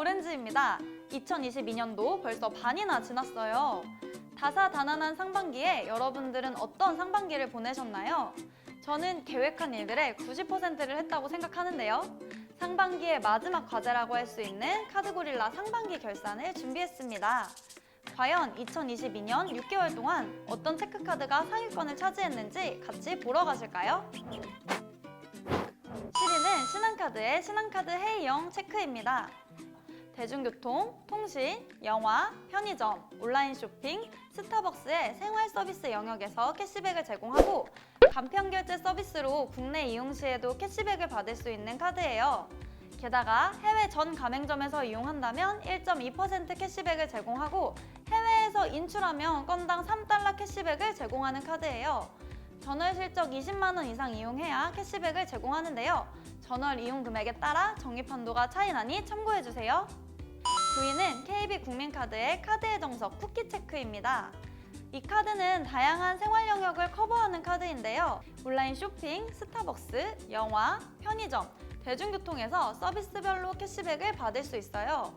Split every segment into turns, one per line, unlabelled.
오렌지입니다. 2022년도 벌써 반이나 지났어요. 다사다난한 상반기에 여러분들은 어떤 상반기를 보내셨나요? 저는 계획한 일들의 90%를 했다고 생각하는데요. 상반기의 마지막 과제라고 할 수 있는 카드고릴라 상반기 결산을 준비했습니다. 과연 2022년 6개월 동안 어떤 체크카드가 상위권을 차지했는지 같이 보러 가실까요? 7위는 신한카드의 신한카드 헤이영 체크입니다. 대중교통, 통신, 영화, 편의점, 온라인 쇼핑, 스타벅스의 생활 서비스 영역에서 캐시백을 제공하고 간편 결제 서비스로 국내 이용 시에도 캐시백을 받을 수 있는 카드예요. 게다가 해외 전 가맹점에서 이용한다면 1.2% 캐시백을 제공하고 해외에서 인출하면 건당 3달러 캐시백을 제공하는 카드예요. 전월 실적 20만 원 이상 이용해야 캐시백을 제공하는데요. 전월 이용 금액에 따라 적립 한도가 차이 나니 참고해 주세요. 9위는 KB 국민카드의 카드의 정석 쿠키 체크입니다. 이 카드는 다양한 생활 영역을 커버하는 카드인데요. 온라인 쇼핑, 스타벅스, 영화, 편의점, 대중교통에서 서비스별로 캐시백을 받을 수 있어요.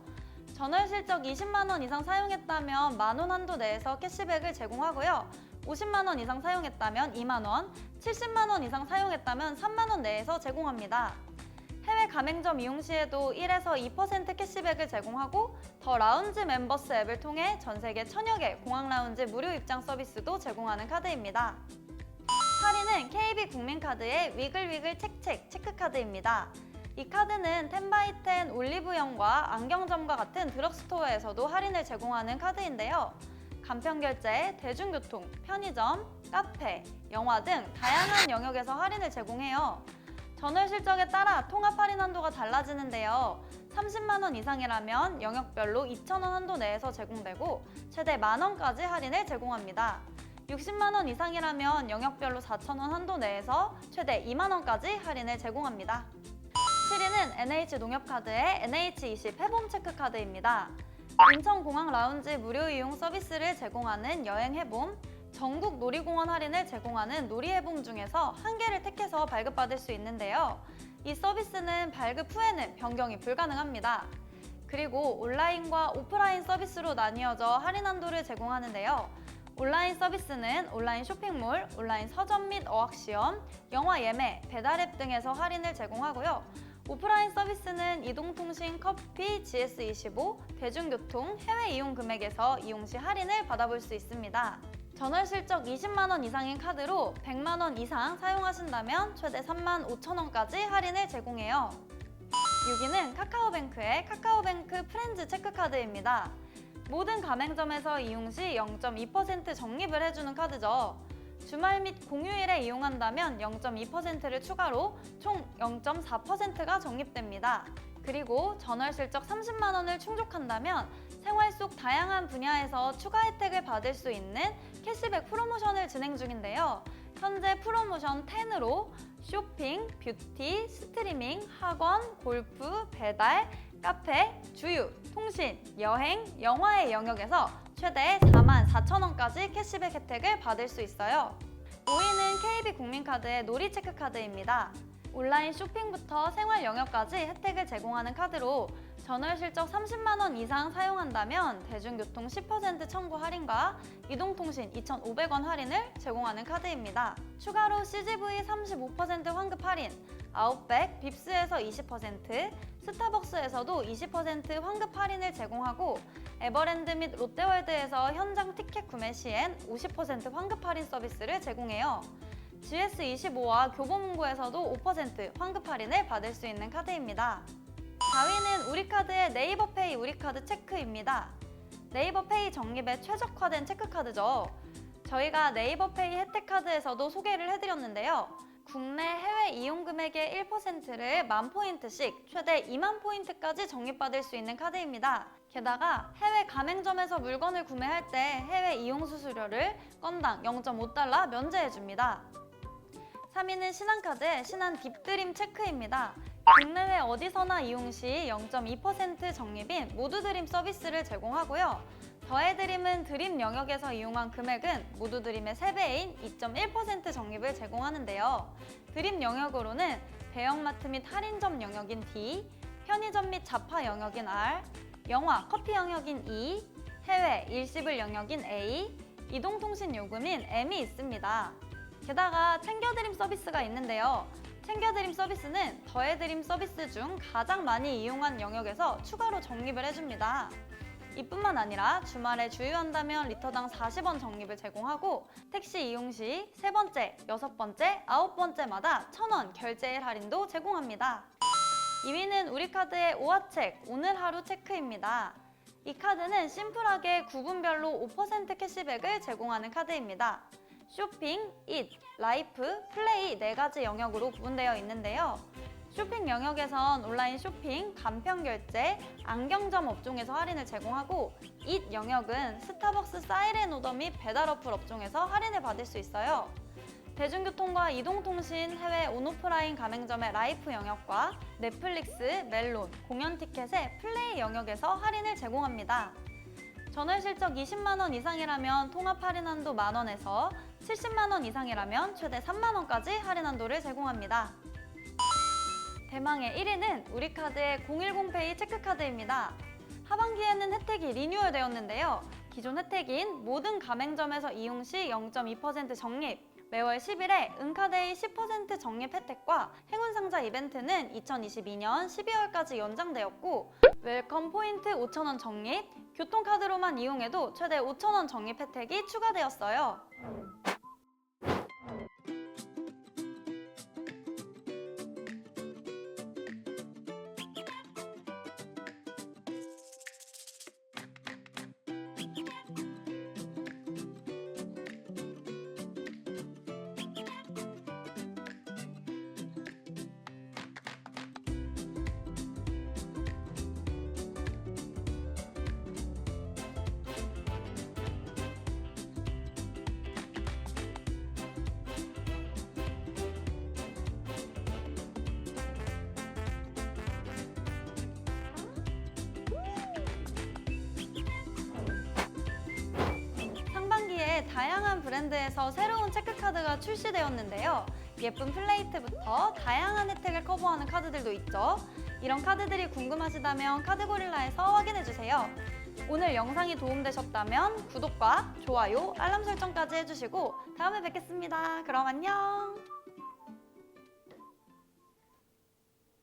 전월 실적 20만 원 이상 사용했다면 만 원 한도 내에서 캐시백을 제공하고요. 50만 원 이상 사용했다면 2만 원, 70만 원 이상 사용했다면 3만 원 내에서 제공합니다. 해외 가맹점 이용 시에도 1에서 2% 캐시백을 제공하고 더 라운지 멤버스 앱을 통해 전 세계 천여 개 공항 라운지 무료 입장 서비스도 제공하는 카드입니다. 8위는 KB 국민카드의 위글위글 책책 체크카드입니다. 이 카드는 텐바이텐 올리브영과 안경점과 같은 드럭스토어에서도 할인을 제공하는 카드인데요. 간편 결제, 대중교통, 편의점, 카페, 영화 등 다양한 영역에서 할인을 제공해요. 전월 실적에 따라 통합 할인 한도가 달라지는데요. 30만 원 이상이라면 영역별로 2천 원 한도 내에서 제공되고 최대 만 원까지 할인을 제공합니다. 60만 원 이상이라면 영역별로 4천 원 한도 내에서 최대 2만 원까지 할인을 제공합니다. 7위는 NH농협카드의 NH20 해봄 체크카드입니다. 인천공항 라운지 무료 이용 서비스를 제공하는 여행 해봄, 전국 놀이공원 할인을 제공하는 놀이해봄 중에서 한 개를 택해서 발급받을 수 있는데요. 이 서비스는 발급 후에는 변경이 불가능합니다. 그리고 온라인과 오프라인 서비스로 나뉘어져 할인 한도를 제공하는데요. 온라인 서비스는 온라인 쇼핑몰, 온라인 서점 및 어학시험, 영화 예매, 배달앱 등에서 할인을 제공하고요. 오프라인 서비스는 이동통신, 커피, GS25, 대중교통, 해외 이용 금액에서 이용 시 할인을 받아볼 수 있습니다. 전월 실적 20만 원 이상인 카드로 100만 원 이상 사용하신다면 최대 3만 5천 원까지 할인을 제공해요. 6위는 카카오뱅크의 카카오뱅크 프렌즈 체크카드입니다. 모든 가맹점에서 이용 시 0.2% 적립을 해주는 카드죠. 주말 및 공휴일에 이용한다면 0.2%를 추가로 총 0.4%가 적립됩니다. 그리고 전월 실적 30만 원을 충족한다면 생활 속 다양한 분야에서 추가 혜택을 받을 수 있는 캐시백 프로모션을 진행 중인데요. 현재 프로모션 10으로 쇼핑, 뷰티, 스트리밍, 학원, 골프, 배달, 카페, 주유, 통신, 여행, 영화의 영역에서 최대 4만 4천 원까지 캐시백 혜택을 받을 수 있어요. 5위는 KB 국민카드의 놀이 체크카드입니다. 온라인 쇼핑부터 생활 영역까지 혜택을 제공하는 카드로 전월 실적 30만 원 이상 사용한다면 대중교통 10% 청구 할인과 이동통신 2,500원 할인을 제공하는 카드입니다. 추가로 CGV 35% 환급 할인, 아웃백, 빕스에서 20%, 스타벅스에서도 20% 환급 할인을 제공하고 에버랜드 및 롯데월드에서 현장 티켓 구매 시엔 50% 환급 할인 서비스를 제공해요. GS25와 교보문고에서도 5% 환급 할인을 받을 수 있는 카드입니다. 4위는 우리카드의 네이버페이 우리카드 체크입니다. 네이버페이 적립에 최적화된 체크카드죠. 저희가 네이버페이 혜택카드에서도 소개를 해드렸는데요. 국내 해외 이용 금액의 1%를 만 포인트씩 최대 2만 포인트까지 적립받을 수 있는 카드입니다. 게다가 해외 가맹점에서 물건을 구매할 때 해외 이용 수수료를 건당 0.5달러 면제해 줍니다. 3위는 신한카드의 신한 딥드림 체크입니다. 국내외 어디서나 이용 시 0.2% 적립인 모두 드림 서비스를 제공하고요. 더해드림은 드림 영역에서 이용한 금액은 모두 드림의 3배인 2.1% 적립을 제공하는데요. 드림 영역으로는 대형마트 및 할인점 영역인 D, 편의점 및 잡화 영역인 R, 영화, 커피 영역인 E, 해외, 일시불 영역인 A, 이동통신 요금인 M이 있습니다. 게다가 챙겨드림 서비스가 있는데요. 챙겨드림 서비스는 더해드림 서비스 중 가장 많이 이용한 영역에서 추가로 적립을 해줍니다. 이뿐만 아니라 주말에 주유한다면 리터당 40원 적립을 제공하고 택시 이용 시 세 번째, 여섯 번째, 아홉 번째마다 1,000원 결제일 할인도 제공합니다. 2위는 우리카드의 오화책 오늘 하루 체크입니다. 이 카드는 심플하게 구분별로 5% 캐시백을 제공하는 카드입니다. 쇼핑, 잇, 라이프, 플레이 네 가지 영역으로 구분되어 있는데요. 쇼핑 영역에선 온라인 쇼핑, 간편 결제, 안경점 업종에서 할인을 제공하고 잇 영역은 스타벅스 사이렌 오더 및 배달 어플 업종에서 할인을 받을 수 있어요. 대중교통과 이동통신, 해외 온오프라인 가맹점의 라이프 영역과 넷플릭스, 멜론, 공연 티켓의 플레이 영역에서 할인을 제공합니다. 전월 실적 20만 원 이상이라면 통합 할인 한도 만 원에서 70만 원 이상이라면 최대 3만 원까지 할인 한도를 제공합니다. 대망의 1위는 우리카드의 010페이 체크카드입니다. 하반기에는 혜택이 리뉴얼되었는데요. 기존 혜택인 모든 가맹점에서 이용 시 0.2% 적립, 매월 10일에 은카데이 10% 적립 혜택과 행운 상자 이벤트는 2022년 12월까지 연장되었고 웰컴 포인트 5,000원 적립, 교통카드로만 이용해도 최대 5,000원 적립 혜택이 추가되었어요. 다양한 브랜드에서 새로운 체크카드가 출시되었는데요. 예쁜 플레이트부터 다양한 혜택을 커버하는 카드들도 있죠. 이런 카드들이 궁금하시다면 카드고릴라에서 확인해주세요. 오늘 영상이 도움되셨다면 구독과 좋아요, 알람 설정까지 해주시고 다음에 뵙겠습니다. 그럼 안녕!